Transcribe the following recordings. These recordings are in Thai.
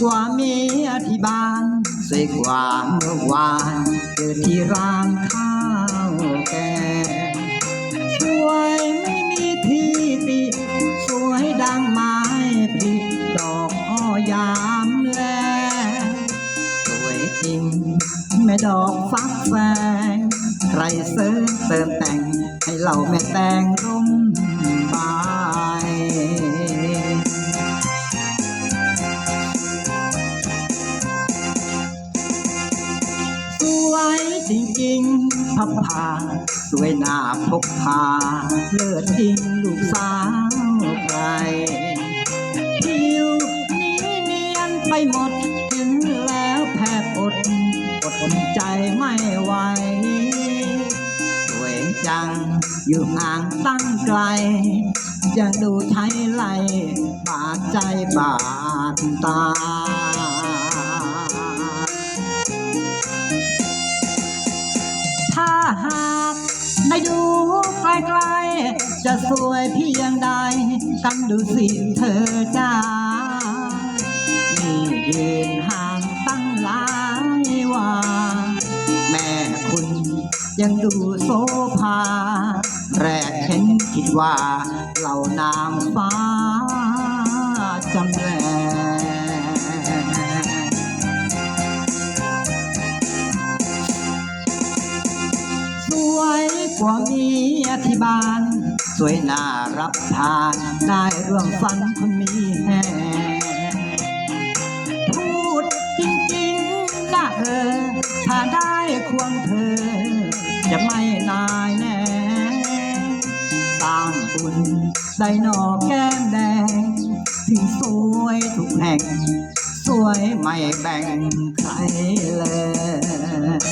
กว่าเมียที่บ้านสวยกว่าเมื่อวานเจอที่ร้านข้าวแกงสวยไม่มีที่ติสวยดังไม้ผลิดอกอยามแลสวยจริงแม่ดอกฟักแฟงใครเสริมเติมแต่งให้เราแม่แต่งร่มบาน จริงๆพับผาสวยหน้าพกพาเลิศจริงลูกสาวใครผิวนี้เนียนไปหมดเห็นแล้วแทบอดอดใจไม่ไหวสวยจังอยู่ห่างตั้งไกลยังดูใช้ไหลบาดใจบาดตา ได้ดูไกลๆจะสวยเพียงใดกันดูสิเธอจ้านี่ยืนห่างตั้งหลายวาแม่คุณยังดูโซภาแรกเห็นคิดว่าเหล่านางฟ้าจำแรง วยกว่าเมียที่บ้าน สวยน่ารับทานได้ร่วมฝันคนมีแห่พูดจริงๆนะเออ ถ้าได้ควงเธอ จะไม่นายแน่สร้างบุญได้หนอแก้มแดง ถึงสวยทุกแห่ง สวยไม่แบ่งใครเลย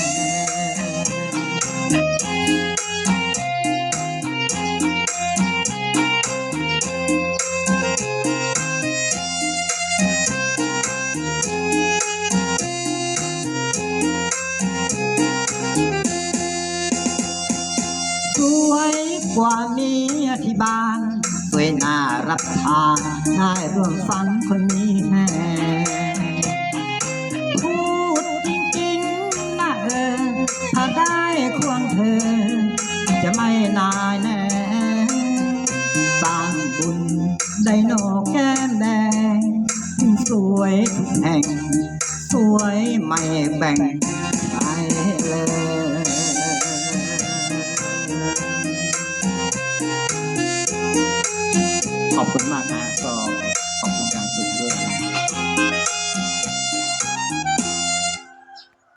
บ้านสวยน่ารับทานได้ร่วมฝันคนมีแห่พูดจริงๆนะเออถ้าได้ควงเธอ จะไม่นายแน่สร้างบุญได้นอแก้มแดงสวยทุกแห่ง สวยไม่แบ่ง